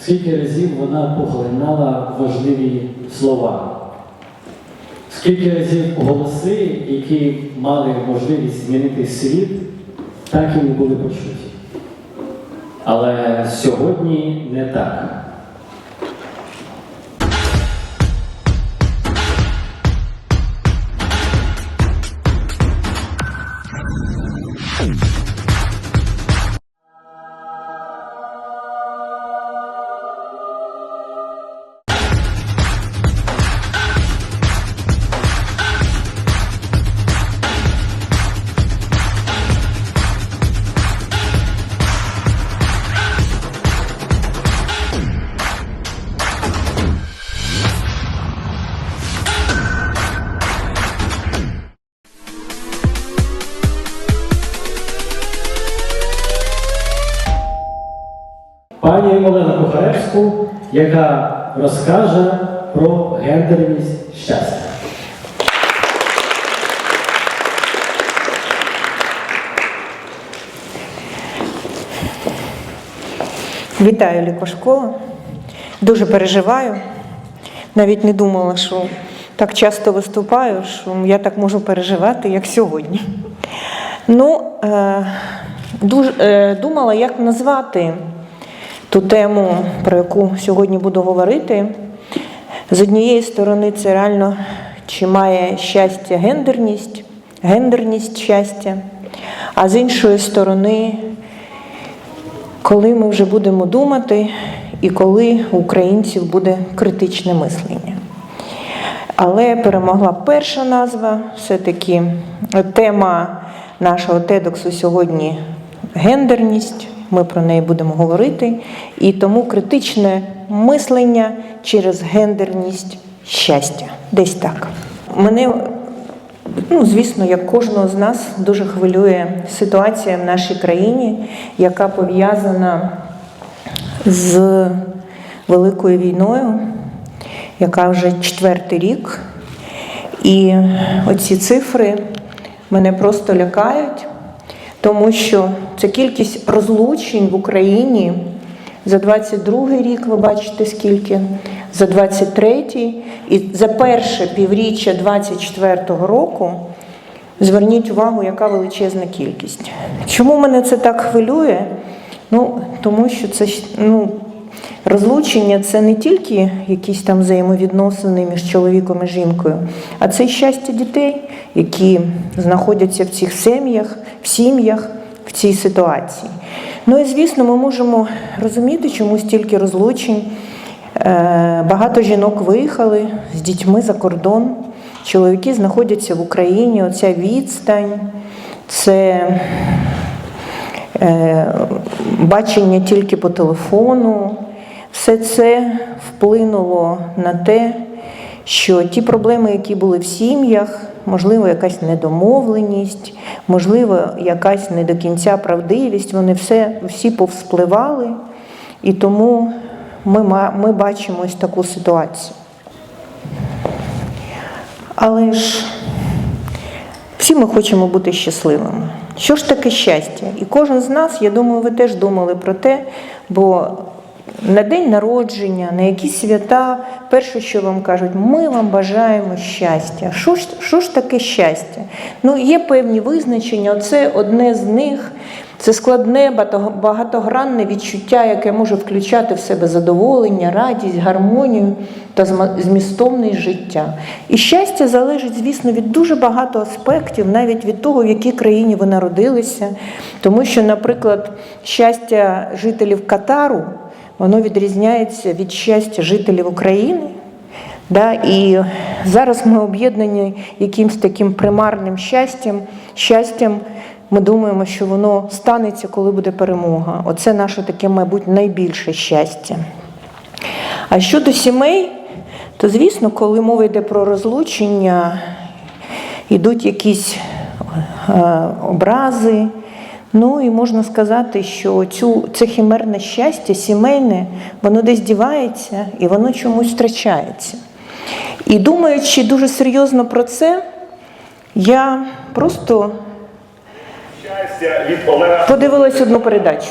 скільки разів вона поглинала важливі слова. Скільки разів голоси, які мали можливість змінити світ, так і не були почуті. Але сьогодні не так. Яка розкаже про гендерність щастя. Вітаю лікошкола. Дуже переживаю. Навіть не думала, що так часто виступаю, що я так можу переживати, як сьогодні. Ну, е, дуже, думала, як назвати ту тему, про яку сьогодні буду говорити. З однієї сторони, це реально чи має щастя гендерність, гендерність щастя, а з іншої сторони, коли ми вже будемо думати і коли у українців буде критичне мислення. Але перемогла перша назва, все-таки тема нашого тедоксу сьогодні гендерність. Ми про неї будемо говорити. І тому критичне мислення через гендерність щастя. Десь так. Мене Ну, звісно, як кожного з нас дуже хвилює ситуація в нашій країні, яка пов'язана з великою війною, яка вже четвертий рік. І оці цифри мене просто лякають, тому що це кількість розлучень в Україні за 22 рік, ви бачите скільки, за 23 і за перше півріччя 24 року. Зверніть увагу, яка величезна кількість. Чому мене це так хвилює? Ну, тому що це ну, розлучення це не тільки якісь там взаємовідносини між чоловіком і жінкою, а це щастя дітей, які знаходяться в цих сім'ях, в сім'ях в цій ситуації. Ну і звісно, ми можемо розуміти, чому стільки розлучень. Е, Багато жінок виїхали з дітьми за кордон. Чоловіки знаходяться в Україні. Оця відстань, це е, бачення тільки по телефону. Все це вплинуло на те, що ті проблеми, які були в сім'ях, можливо, якась недомовленість, можливо, якась не до кінця правдивість, вони все, всі повспливали. І тому ми, ми бачимо ось таку ситуацію. Але ж всі ми хочемо бути щасливими. Що ж таке щастя? І кожен з нас, я думаю, ви теж думали про те, бо на день народження, на якісь свята, перше, що вам кажуть, ми вам бажаємо щастя. Що ж, що ж таке щастя? Ну, є певні визначення, оце одне з них. Це складне, багатогранне відчуття, яке може включати в себе задоволення, радість, гармонію та змістовність життя. І щастя залежить, звісно, від дуже багато аспектів, навіть від того, в якій країні ви народилися. Тому що, наприклад, щастя жителів Катару воно відрізняється від щастя жителів України. Да, і зараз ми об'єднані якимсь таким примарним щастям. Щастям, ми думаємо, що воно станеться, коли буде перемога. Оце наше таке, мабуть, найбільше щастя. А щодо сімей, то звісно, коли мова йде про розлучення, йдуть якісь е, образи. Ну і можна сказати, що цю, це химерне щастя, сімейне, воно десь дівається і воно чомусь втрачається. І думаючи дуже серйозно про це, я просто подивилась одну передачу.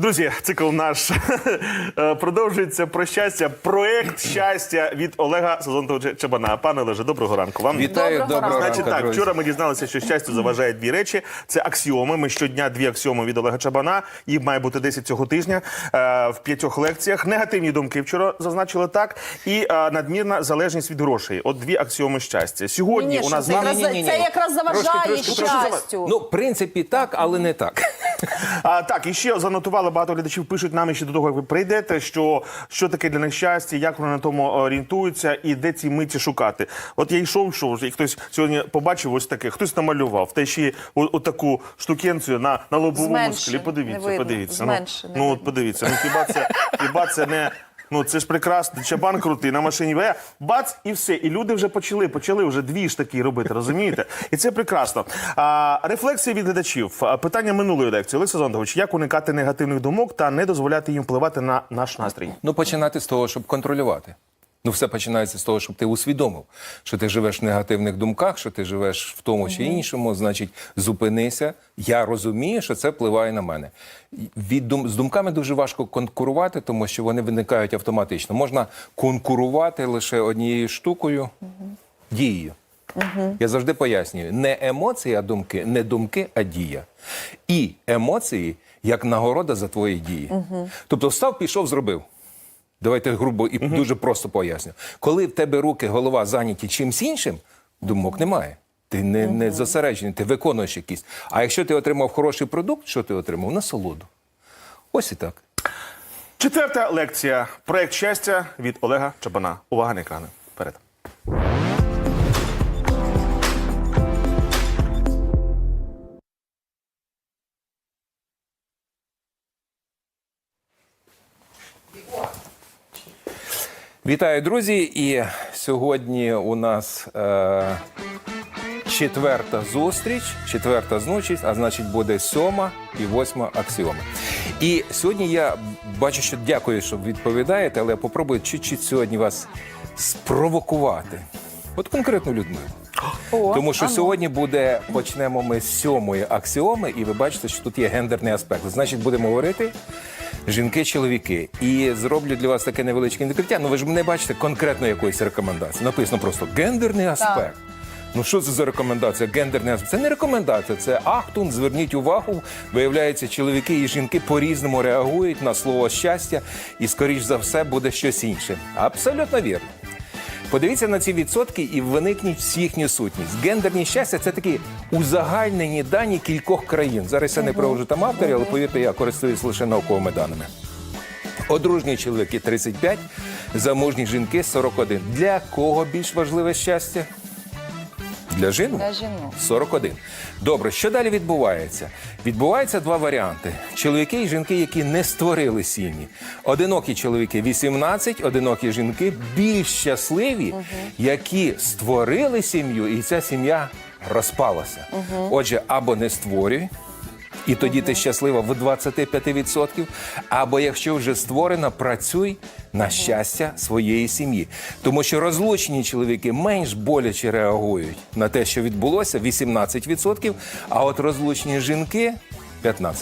Друзі, цикл наш е, продовжується про щастя. Проект щастя від Олега Сазонтовича Чабана. Пане Олеже, доброго ранку вам. Вітаю, Доброго доброго Значить, так, друзі. вчора ми дізналися, що щастю заважає дві речі. Це аксіоми. Ми щодня дві аксіоми від Олега Чабана. Їх має бути 10 цього тижня е, в п'ятьох лекціях. Негативні думки вчора зазначили так. І е, надмірна залежність від грошей. От дві аксіоми щастя. Сьогодні Ні, у нас це вами якраз, Ні-ні-ні. це якраз заважає Трошки, трошки, трошки щастю. Ну, в принципі, так, але не так. А, так, і ще занотували багато глядачів, пишуть нам ще до того, як ви прийдете, що, що таке для них щастя, як вони на тому орієнтуються і де ці миті шукати. От я йшов, йшов, і хтось сьогодні побачив ось таке, хтось намалював, та ще отаку штукенцію на, на лобовому Зменшено, склі. Подивіться, подивіться. Ну, Зменшено, ну, от подивіться, ну хіба це, хіба це не. Ну, це ж прекрасно, чабан крутий на машині веє, бац, і все. І люди вже почали, почали вже дві ж такі робити, розумієте? І це прекрасно. А, рефлексія від глядачів. Питання минулої лекції. Олег Сазондович, як уникати негативних думок та не дозволяти їм впливати на наш настрій? Ну, починати з того, щоб контролювати. Ну, все починається з того, щоб ти усвідомив, що ти живеш в негативних думках, що ти живеш в тому чи іншому. Значить, зупинися. Я розумію, що це впливає на мене. Від дум... З думками дуже важко конкурувати, тому що вони виникають автоматично. Можна конкурувати лише однією штукою дією. Я завжди пояснюю: не емоції, а думки, не думки, а дія. І емоції як нагорода за твої дії. Тобто, встав, пішов, зробив. Давайте грубо і дуже просто поясню. Коли в тебе руки, голова зайняті чимсь іншим, думок немає. Ти не, не зосереджений, ти виконуєш якісь. А якщо ти отримав хороший продукт, що ти отримав? Насолоду. Ось і так. Четверта лекція. Проект щастя від Олега Чабана. Увага на екрани. Вперед. Вітаю, друзі! І сьогодні у нас е, четверта зустріч, четверта знучість, а значить буде сьома і восьма аксіоми. І сьогодні я бачу, що дякую, що відповідаєте, але я попробую чуть-чуть сьогодні вас спровокувати. От конкретно Людмилу. О, Тому що ану. сьогодні буде почнемо ми з сьомої аксіоми, і ви бачите, що тут є гендерний аспект. Значить, будемо говорити жінки-чоловіки. І зроблю для вас таке невеличке відкриття. Ну ви ж не бачите конкретно якоїсь рекомендації. Написано просто гендерний аспект. Ну що це за рекомендація? Гендерний аспект? Це не рекомендація, це ахтун. Зверніть увагу. Виявляється, чоловіки і жінки по-різному реагують на слово щастя, і скоріш за все буде щось інше. Абсолютно вірно. Подивіться на ці відсотки і виникніть всі їхню сутність. Гендерні щастя це такі узагальнені дані кількох країн. Зараз я не проводжу там авторів, але повірте, я користуюсь лише науковими даними. Одружні чоловіки 35, замужні жінки 41. Для кого більш важливе щастя? Для жінок? Для жінок. 41. Добре, що далі відбувається? Відбуваються два варіанти: чоловіки і жінки, які не створили сім'ї. Одинокі чоловіки 18, одинокі жінки більш щасливі, які створили сім'ю, і ця сім'я розпалася. Отже, або не створюй. І тоді ти щаслива в 25%. Або якщо вже створена, працюй на щастя своєї сім'ї. Тому що розлучені чоловіки менш боляче реагують на те, що відбулося 18%, а от розлучені жінки 15%.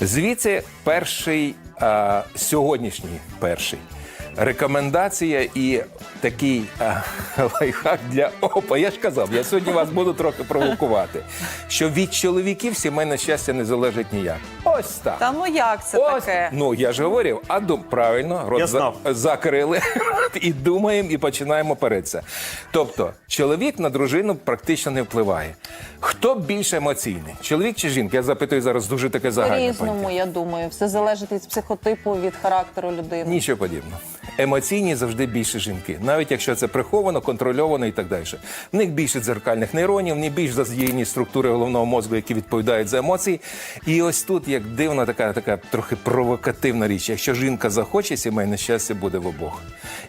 Звідси перший а, сьогоднішній перший. Рекомендація і такий а, лайфхак для опа. Я ж казав, я сьогодні вас буду трохи провокувати. Що від чоловіків сімейне щастя не залежить ніяк. Ось так. Та ну як це Ось, таке? ну я ж говорив, а дум правильно, рот Я за- знав. закрили і думаємо, і починаємо переться. Тобто, чоловік на дружину практично не впливає. Хто більш емоційний? Чоловік чи жінка? Я запитую зараз дуже таке загальне. По-різному, поняття. я думаю. Все залежить від психотипу, від характеру людини. Нічого подібного. Емоційні завжди більше жінки, навіть якщо це приховано, контрольовано і так далі. В них більше дзеркальних нейронів, них більш задіяні структури головного мозку, які відповідають за емоції. І ось тут як дивна така, така трохи провокативна річ. Якщо жінка захоче, сімейне щастя буде в обох.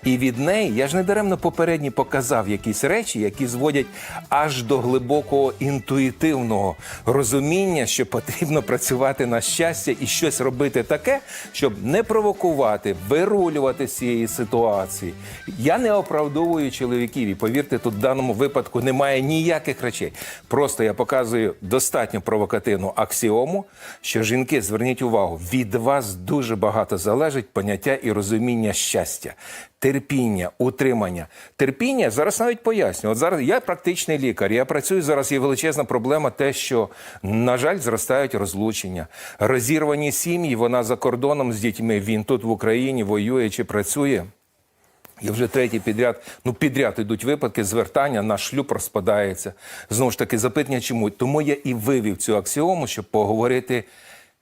І від неї я ж не даремно попередні показав якісь речі, які зводять аж до глибокого інтуїтивного розуміння, що потрібно працювати на щастя і щось робити таке, щоб не провокувати, вирулювати цієї цієї ситуації. Я не оправдовую чоловіків, і повірте, тут в даному випадку немає ніяких речей. Просто я показую достатньо провокативну аксіому, що жінки, зверніть увагу, від вас дуже багато залежить поняття і розуміння щастя. Терпіння, утримання. Терпіння зараз навіть поясню. От зараз я практичний лікар. Я працюю зараз. Є величезна проблема, те, що на жаль, зростають розлучення, розірвані сім'ї. Вона за кордоном з дітьми. Він тут в Україні воює чи працює. І вже третій підряд, ну підряд ідуть випадки звертання, наш шлюб розпадається. Знову ж таки, запитання чому? Тому я і вивів цю аксіому, щоб поговорити.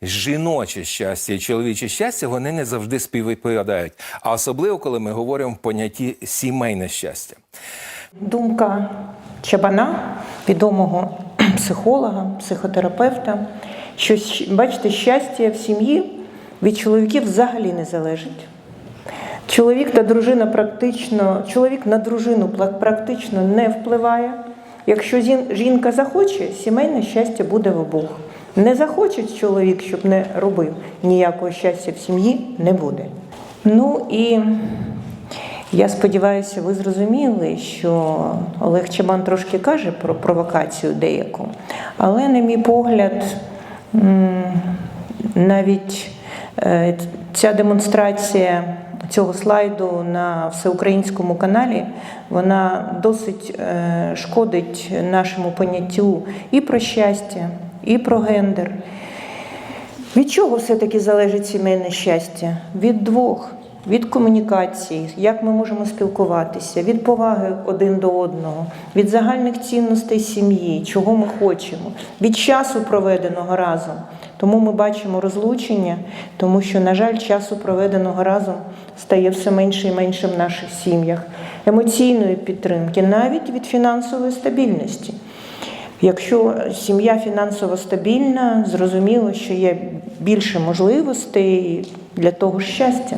Жіноче щастя і чоловіче щастя вони не завжди співвідповідають. А особливо, коли ми говоримо в понятті сімейне щастя. Думка Чабана, відомого психолога, психотерапевта, що бачите, щастя в сім'ї від чоловіків взагалі не залежить. Чоловік та дружина практично, чоловік на дружину практично не впливає. Якщо жінка захоче, сімейне щастя буде в обох. Не захоче чоловік, щоб не робив, ніякого щастя в сім'ї не буде. Ну і я сподіваюся, ви зрозуміли, що Олег Чабан трошки каже про провокацію деяку, але, на мій погляд, навіть е, ця демонстрація цього слайду на всеукраїнському каналі, вона досить е, шкодить нашому поняттю і про щастя, і про гендер. Від чого все-таки залежить сімейне щастя? Від двох. Від комунікації, як ми можемо спілкуватися, від поваги один до одного, від загальних цінностей сім'ї, чого ми хочемо, від часу проведеного разом. Тому ми бачимо розлучення, тому що, на жаль, часу проведеного разом стає все менше і менше в наших сім'ях, емоційної підтримки, навіть від фінансової стабільності. Якщо сім'я фінансово стабільна, зрозуміло, що є більше можливостей для того щастя,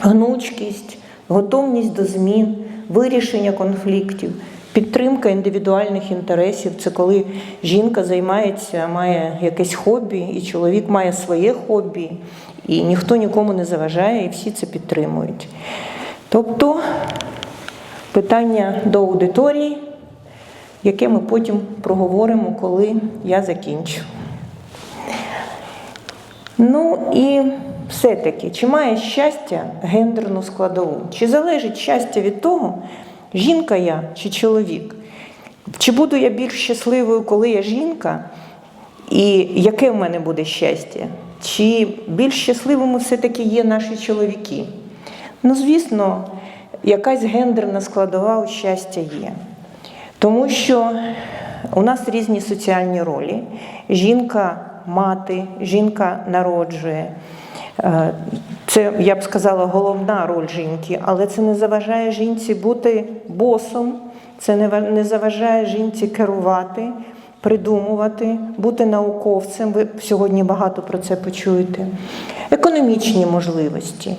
гнучкість, готовність до змін, вирішення конфліктів, підтримка індивідуальних інтересів. Це коли жінка займається, має якесь хобі, і чоловік має своє хобі, і ніхто нікому не заважає, і всі це підтримують. Тобто питання до аудиторії яке ми потім проговоримо, коли я закінчу. Ну і все-таки, чи має щастя гендерну складову? Чи залежить щастя від того, жінка я чи чоловік? Чи буду я більш щасливою, коли я жінка? І яке в мене буде щастя? Чи більш щасливими все-таки є наші чоловіки? Ну, звісно, якась гендерна складова у щастя є. Тому що у нас різні соціальні ролі. Жінка мати, жінка народжує. Е, Це, я б сказала, головна роль жінки, але це не заважає жінці бути босом, це не заважає жінці керувати, придумувати, бути науковцем. Ви сьогодні багато про це почуєте. Економічні можливості.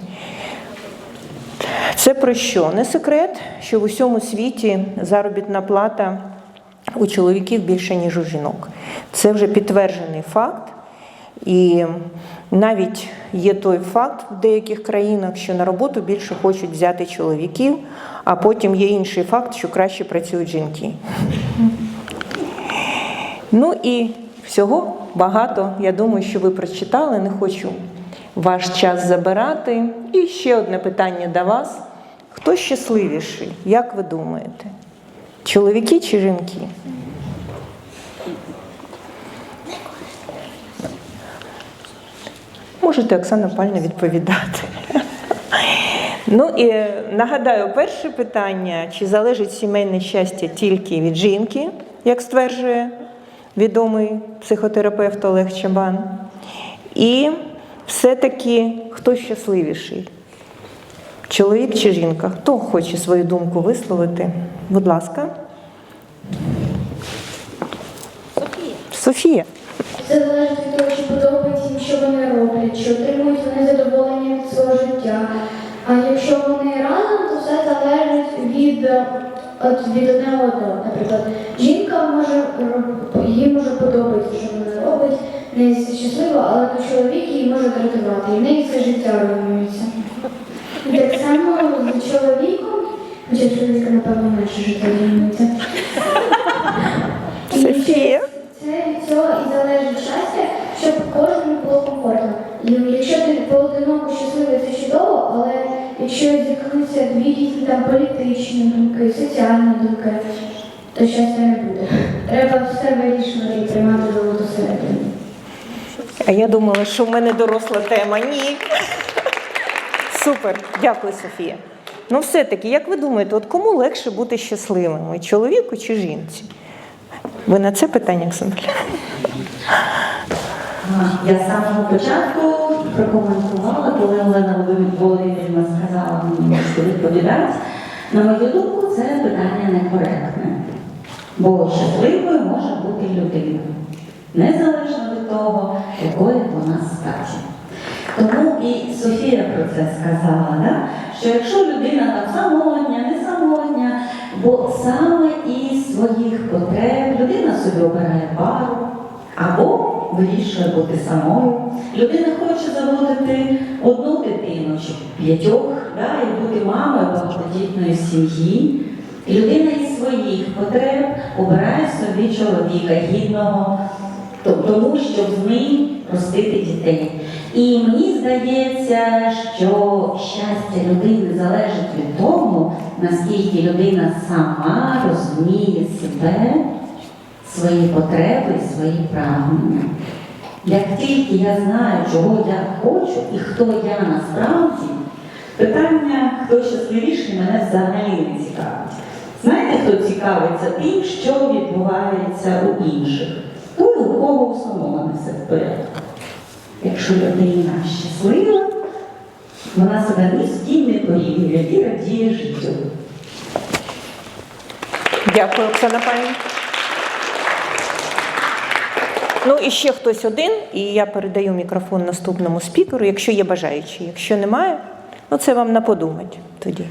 Це про що? Не секрет, що в усьому світі заробітна плата у чоловіків більше, ніж у жінок. Це вже підтверджений факт. І навіть є той факт в деяких країнах, що на роботу більше хочуть взяти чоловіків, а потім є інший факт, що краще працюють жінки. Ну і всього багато. Я думаю, що ви прочитали, не хочу ваш час забирати. І ще одне питання до вас. Хто щасливіший? Як ви думаєте? Чоловіки чи жінки? Можете, Оксана Пальна, відповідати. Ну і е, нагадаю, перше питання: чи залежить сімейне щастя тільки від жінки, як стверджує відомий психотерапевт Олег Чабан? І все-таки хто щасливіший? Чоловік чи жінка? Хто хоче свою думку висловити? Будь ласка. Софія. Софія. Це залежить від того, чи подобається їм, що вони роблять, чи отримують вони задоволення від свого життя. А якщо вони разом, то все залежить від, от, від одне одного. Наприклад, жінка може їй може подобатися, що вона робить, все щасливо, але чоловік її може дратувати, і в неї все життя руйнується. І так само з чоловіком, Хоча чоловіка, напевно, менше життя займається. Софія. Це від цього і залежить щастя, щоб кожному було комфортно. І якщо ти поодиноко щасливий, це чудово, але якщо зіткнуться дві різні там політичні думки, соціальні думки, то щастя не буде. Треба все вирішувати і приймати золоту середину. А я думала, що в мене доросла тема. Ні. Супер, дякую, Софія. Ну, все-таки, як ви думаєте, от кому легше бути щасливим? Чоловіку чи жінці? Ви на це питання, Оксана? Я з самого початку прокоментувала, коли Олена Володимирівна сказала мені що відповідати. На мою думку, це питання некоректне. Бо щасливою може бути людина, незалежно від того, якої вона статі. Тому і Софія про це сказала, да? що якщо людина там самотня, не самотня, бо саме із своїх потреб людина собі обирає пару або вирішує бути самою. Людина хоче заводити одну дитину чи п'ятьох, да, і бути мамою багатодітної сім'ї. Людина із своїх потреб обирає собі чоловіка гідного, тому щоб з ним ростити дітей. І мені здається, що щастя людини залежить від того, наскільки людина сама розуміє себе, свої потреби свої прагнення. Як тільки я знаю, чого я хочу і хто я насправді, питання, хто щасливіший, мене взагалі не цікавить. Знаєте, хто цікавиться тим, що відбувається у інших? Той, у кого у самого не все в порядку. Якщо людина щаслива, вона себе з ким порівнює і радіє життю. Дякую, Оксана пані. Ну і ще хтось один, і я передаю мікрофон наступному спікеру, якщо є бажаючі. Якщо немає, ну це вам на подумать тоді.